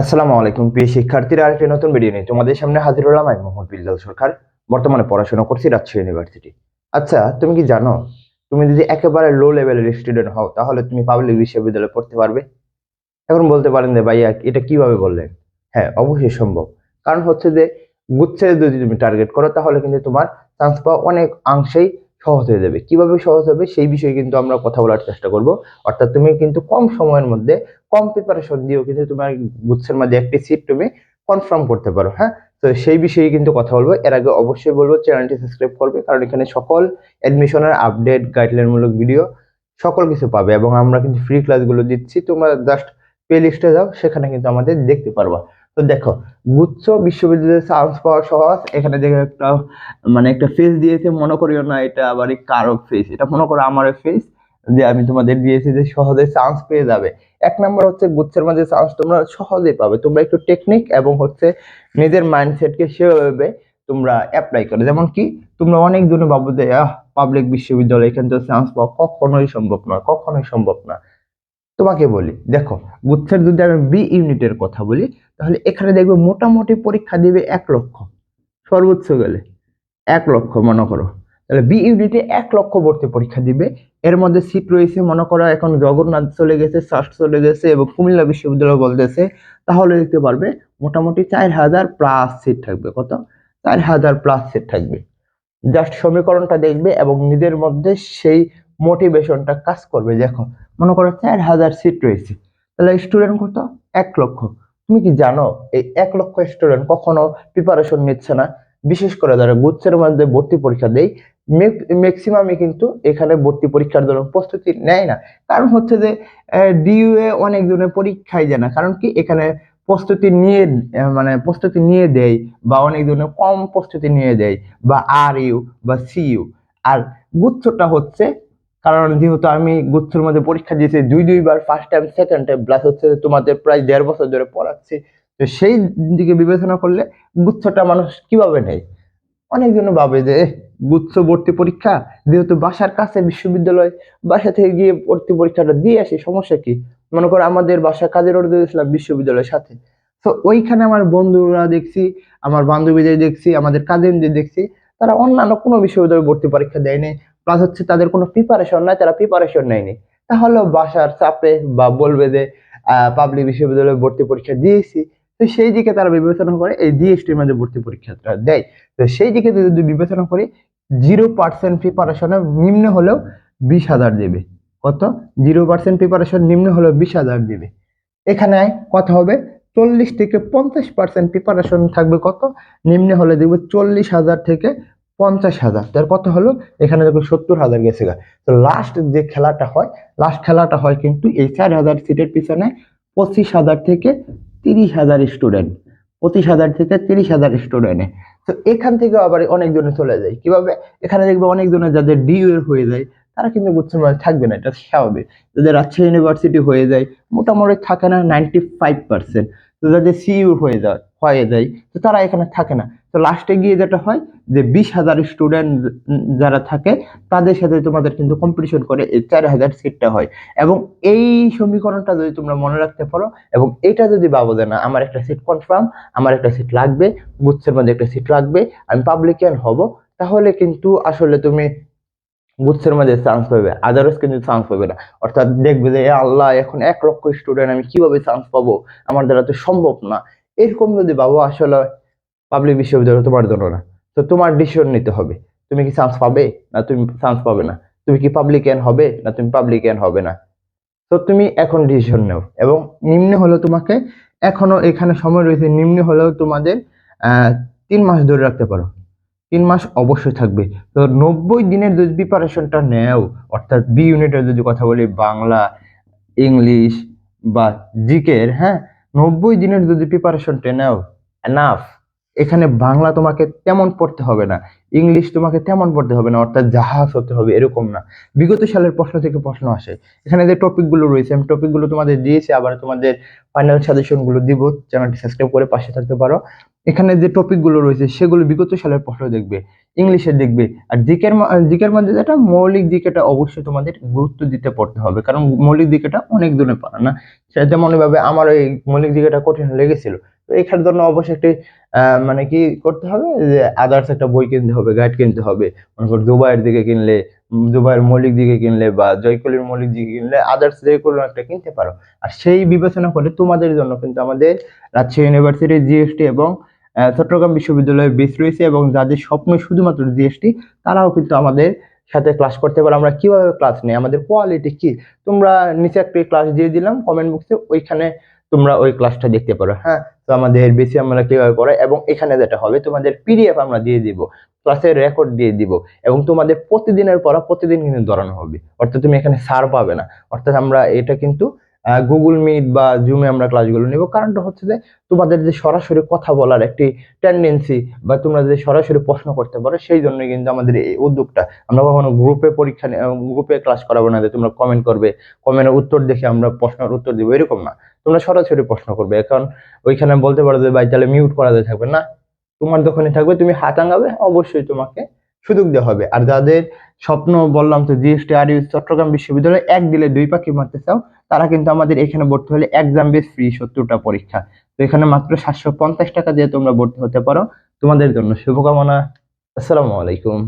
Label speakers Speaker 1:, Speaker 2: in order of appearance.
Speaker 1: আসসালামু আলাইকুম, প্রিয় শিক্ষার্থীরা, আরেকটি নতুন ভিডিও নিয়ে তোমাদের সামনে হাজির হলাম আমি মোহাম্মদ বিল্লাল সরকার। বর্তমানে পড়াশোনা করছি রাজশাহী ইউনিভার্সিটি আচ্ছা তুমি কি জানো, তুমি যদি একেবারে লো লেভেলের স্টুডেন্ট হও, তাহলে তুমি পাবলিক বিশ্ববিদ্যালয়ে পড়তে পারবে? এখন বলতে পারেন যে, ভাইয়া, এটা কীভাবে বললেন? হ্যাঁ অবশ্যই সম্ভব। কারণ হচ্ছে যে গুচ্ছে যদি তুমি টার্গেট করো, তাহলে কিন্তু তোমার চান্স পাওয়া অনেক অংশেই সহজ হয়ে যাবে। কীভাবে সহজ হবে সেই বিষয়ে কিন্তু আমরা কথা বলার চেষ্টা করব। অর্থাৎ তুমি কিন্তু কম সময়ের মধ্যে কম প্রিপারেশন দিয়েও কিন্তু তোমার গুচ্ছের মধ্যে একটি সিট তুমি কনফার্ম করতে পারো হ্যাঁ? তো সেই বিষয়ে কিন্তু কথা বলব। এর আগে অবশ্যই বলব চ্যানেলটি সাবস্ক্রাইব করবে, কারণ এখানে সকল অ্যাডমিশনের আপডেট গাইডলাইন মূলক ভিডিও সকল কিছু পাবে এবং আমরা কিন্তু ফ্রি ক্লাসগুলো দিচ্ছি। তোমরা জাস্ট প্লে লিস্টে যাও, সেখানে কিন্তু আমাদের দেখতে পারবা। তো দেখো গুচ্ছ বিশ্ববিদ্যালয়ে চান্স পাওয়া সহজ। এখানে দেখো একটা মানে একটা ফেস দিয়েছে, মনে করিও না এটা আবার কারও ফেস এটা মনে করো আমার ফেস যে আমি তোমাদের দিয়েছি যে সহজে চান্স পেয়ে যাবে। এক নম্বর হচ্ছে গুচ্ছের মাঝে চান্স তোমরা সহজে পাবে। তোমরা একটু টেকনিক এবং হচ্ছে নিজের মাইন্ডসেটকে সেভাবে তোমরা অ্যাপ্লাই করো। যেমন কি, তোমরা অনেক জনে ভাবো যে পাবলিক বিশ্ববিদ্যালয় এখানে তো চান্স পাওয়া কখনোই সম্ভব নয়, কখনোই সম্ভব না। তোমাকে বলি, দেখো, গুচ্ছের যদি আমি বি ইউনিটের কথা বলি, তাহলে এখানে দেখবে মোটামুটি পরীক্ষা দিবে এক লক্ষ। সর্বোচ্চ গেলে এক লক্ষ, মনে করো। তাহলে বি ইউনিটে এক লক্ষ ভর্তি পরীক্ষা দিবে। এর মধ্যে সিট রয়েছে, মনে করো এখন জগন্নাথ চলে গেছে সাস্ট চলে গেছে এবং কুমিল্লা বিশ্ববিদ্যালয় বলতেছে, তাহলে দেখতে পারবে মোটামুটি চার হাজার প্লাস সিট থাকবে। কত? চার হাজার প্লাস সিট থাকবে। জাস্ট সমীকরণটা দেখবে এবং নিজের মধ্যে সেই মোটিভেশনটা কাজ করবে, দেখো। মনে করো চার হাজার সিট রয়েছে। তাহলে স্টুডেন্ট কত? এক লক্ষ। তুমি কি জানো, এই এক লক্ষ স্টুডেন্ট কখনো প্রিপারেশন নিচ্ছে না? বিশেষ করে যারা গুচ্ছের মধ্যে ভর্তি পরীক্ষা দেয় ম্যাক্সিমামই কিন্তু এখানে ভর্তি পরীক্ষার জন্য প্রস্তুতি নেয় না। কারণ হচ্ছে যে ডিইউএ অনেক জনের পরীক্ষায় যায় না। কারণ কি? এখানে প্রস্তুতি নিয়ে মানে প্রস্তুতি নিয়ে দেয় বা অনেক জনের কম প্রস্তুতি নিয়ে দেয় বা আর ইউ বা সি ইউ আর গুচ্ছটা হচ্ছে কারণ যেহেতু আমি গুচ্ছর মধ্যে পরীক্ষা দিয়েছি, দুই দুইবার first time second time plus হচ্ছে তোমাদের প্রায় দেড় বছর ধরে পড়াচ্ছি। তো সেই দিকে বিবেচনা করলে গুচ্ছটা মানুষ কীভাবে নেয়? অনেকজন ভাবে যে গুচ্ছ ভর্তি পরীক্ষা? যেহেতু বাসার কাছে বিশ্ববিদ্যালয়, বাসা থেকে গিয়ে ভর্তি পরীক্ষাটা দিয়ে আসি, সমস্যা কি? মনে করো আমাদের বাসা কাজের অর্ডার দিয়েছিলাম বিশ্ববিদ্যালয়ের সাথে। তো ওইখানে আমার বন্ধুরা দেখছি, আমার বান্ধবীদের দেখছি, আমাদের কাজিনদের দেখছি, তারা অন্যান্য কোনো বিশ্ববিদ্যালয়ে ভর্তি পরীক্ষা দেয়নি। প্লাস হচ্ছে তাদের কোনো প্রিপারেশন নাই, তারা প্রিপারেশন নেয়নি। তাহলে বাসার চাপে বা বলবে যে পাবলিক বিশ্ববিদ্যালয়ে ভর্তি পরীক্ষা দিয়েছি। তো সেই দিকে তারা বিবেচনা করে এই জিএসটির মাঝে ভর্তি পরীক্ষাটা দেয়। তো সেই দিকে যদি বিবেচনা করি জিরো পার্সেন্ট প্রিপারেশনে নিম্ন হলেও বিশ হাজার দেবে। কত? জিরো পার্সেন্ট প্রিপারেশন নিম্ন হলেও বিশ হাজার দেবে। এখানে কথা হবে চল্লিশ থেকে পঞ্চাশ পার্সেন্ট প্রিপারেশন থাকবে কত? নিম্ন হলে দেখবে চল্লিশ হাজার থেকে পঞ্চাশ হাজার। তার কত হলো, এখানে দেখো সত্তর হাজার গেছে গা। তো লাস্ট যে খেলাটা হয় লাস্ট খেলাটা হয় কিন্তু এই চার হাজার সিটের পিছনে পঁচিশ হাজার থেকে তিরিশ হাজার স্টুডেন্ট পঁচিশ হাজার থেকে তিরিশ হাজার স্টুডেন্টে তো এখান থেকে আবার অনেকজনে চলে যায়। কীভাবে? এখানে দেখবে অনেকজনে যাদের ডিউ এর হয়ে যায়, তারা কিন্তু মধ্যে থাকবে না, এটা স্বাভাবিক। যাদের রাজশাহী ইউনিভার্সিটি হয়ে যায়, মোটামুটি থাকে না নাইনটি ফাইভ পার্সেন্ট তো যাদের সিইউ হয়ে যায় হয়ে যায় তো তারা এখানে থাকে না। তো লাস্টে গিয়ে যেটা হয়, যে বিশ হাজার স্টুডেন্ট যারা থাকে, তাদের সাথে তোমাদের কিন্তু কম্পিটিশন করে এই চার হাজার সিটটা হয়। এবং এই সমীকরণটা যদি তোমরা মনে রাখতে পারো, এবং এটা যদি ভাবো যে না, আমার একটা সিট কনফার্ম আমার একটা সিট লাগবে, গুচ্ছের মধ্যে একটা সিট লাগবে, আমি পাবলিকিয়ান হব, তাহলে কিন্তু আসলে তুমি গুচ্ছের মধ্যে চান্স পাবে। আদারস কিন্তু চান্স পাবে না। অর্থাৎ দেখবে যে আল্লাহ, এখন এক লক্ষ স্টুডেন্ট আমি কীভাবে চান্স পাবো? আমার দ্বারা তো সম্ভব না। এরকম যদি ভাবো আসলে পাবলিক বিশ্ববিদ্যালয় তোমার জন্য না। তো তোমার ডিসিশন নিতে হবে। তুমি কি চান্স পাবে? না, তুমি চান্স পাবে না। তুমি কি পাবলিকিয়ান হবে? না, তুমি পাবলিকিয়ান হবে না। তো তুমি এখন ডিসিশন নাও। এবং নিম্ন হলেও তোমাকে এখনও এখানে সময় রয়েছে, নিম্ন হলেও তোমাদের তিন মাস ধরে রাখতে পারো। তিন মাস অবশ্যই থাকবে। তো নব্বই দিনের যদি প্রিপারেশনটা নেও, অর্থাৎ বি ইউনিটের যদি কথা বলি, বাংলা, ইংলিশ বা জিকের হ্যাঁ নব্বই দিনের যদি প্রিপারেশনটা নেও এনাফ এখানে বাংলা তোমাকে তেমন পড়তে হবে না, ইংলিশ তোমাকে তেমন পড়তে হবে না, অর্থাৎ জাহাজ হতে হবে, এরকম না। বিগত সালের প্রশ্ন থেকে প্রশ্ন আসে। এখানে যে টপিকগুলো রয়েছে, আমি টপিকগুলো তোমাদের দিয়েছি, আবার তোমাদের ফাইনাল সাজেশনগুলো দিব। চ্যানেলটি সাবস্ক্রাইব করে পাশে থাকতে পারো। এখানে যে টপিকগুলো রয়েছে, সেগুলো বিগত সালের প্রশ্ন দেখবে, ইংলিশে দেখবে, আর জিকের জিকের মধ্যে যেটা, মৌলিক দিকেটা অবশ্যই তোমাদের গুরুত্ব দিতে পড়তে হবে, কারণ মৌলিক দিকেটা অনেক দূরে পারে না? সেটা যেমন ভাবে আমার এই মৌলিক দিকেটা কঠিন লেগেছিল, তো এখানের জন্য অবশ্যই একটি মানে কি করতে হবে, যে আদার্স একটা বই কিনতে হবে গাইড কিনতে হবে, মনে করো দুবাইয়ের দিকে কিনলে, দুবাইয়ের মৌলিক দিকে কিনলে বা জয়কলির মৌলিক দিকে কিনলে আদার্স যে কোনো একটা কিনতে পারো, আর সেই বিবেচনা করে তোমাদের জন্য কিন্তু আমাদের রাজশাহী ইউনিভার্সিটির জিএসটি এবং চট্টগ্রাম বিশ্ববিদ্যালয়ের বেস রয়েছে এবং যাদের স্বপ্ন শুধুমাত্র জিএসটি তারাও কিন্তু আমাদের সাথে ক্লাস করতে পারো। আমরা কীভাবে ক্লাস নেই? আমাদের কোয়ালিটি কি? তোমরা নিচে একটা ক্লাস দিয়ে দিলাম কমেন্ট বক্সে ওইখানে তোমরা ওই ক্লাসটা দেখতে পারো। হ্যাঁ তো আমাদের বেশি আমরা কীভাবে পড়াই? এবং এখানে যেটা হবে, তোমাদের পিডিএফ আমরা দিয়ে দিব ক্লাসের রেকর্ড দিয়ে দিব, এবং তোমাদের প্রতিদিনের পড়া প্রতিদিন কিন্তু ধরানো হবে। অর্থাৎ তুমি এখানে সার পাবে না। অর্থাৎ আমরা এটা কিন্তু গুগল মিট বা জুমে আমরা ক্লাসগুলো নেব। কারণটা হচ্ছে যে, তোমাদের যে সরাসরি কথা বলার একটি টেন্ডেন্সি বা তোমরা যে সরাসরি প্রশ্ন করতে পারো, সেই জন্যই কিন্তু আমাদের এই উদ্যোগটা। আমরা কখনো গ্রুপে পরীক্ষা গ্রুপে ক্লাস করাবো না যে তোমরা কমেন্ট করবে। কমেন্টের উত্তর দেখে আমরা প্রশ্নের উত্তর দিব, এরকম না। তোমরা সরাসরি প্রশ্ন করবে। এখন ওইখানে বলতে পারো যে, ভাই, তাহলে মিউট করা থাকবে না। তোমার দোকানে থাকবে, তুমি হাত আঙ্গাবে অবশ্যই তোমাকে সুযোগ দেওয়া হবে। আর যাদের স্বপ্ন বললাম তো জিএসটি আর ইউ চট্টগ্রাম বিশ্ববিদ্যালয়ে এক দিলে দুই পাখি মারতে চাও, তারা কিন্তু আমাদের এখানে ভর্তি হলে এক্সাম বেস ফ্রি সত্তরটা পরীক্ষা। তো এখানে মাত্র সাতশো পঞ্চাশ টাকা দিয়ে তোমরা ভর্তি হতে পারো। তোমাদের জন্য শুভকামনা। আসসালামু আলাইকুম।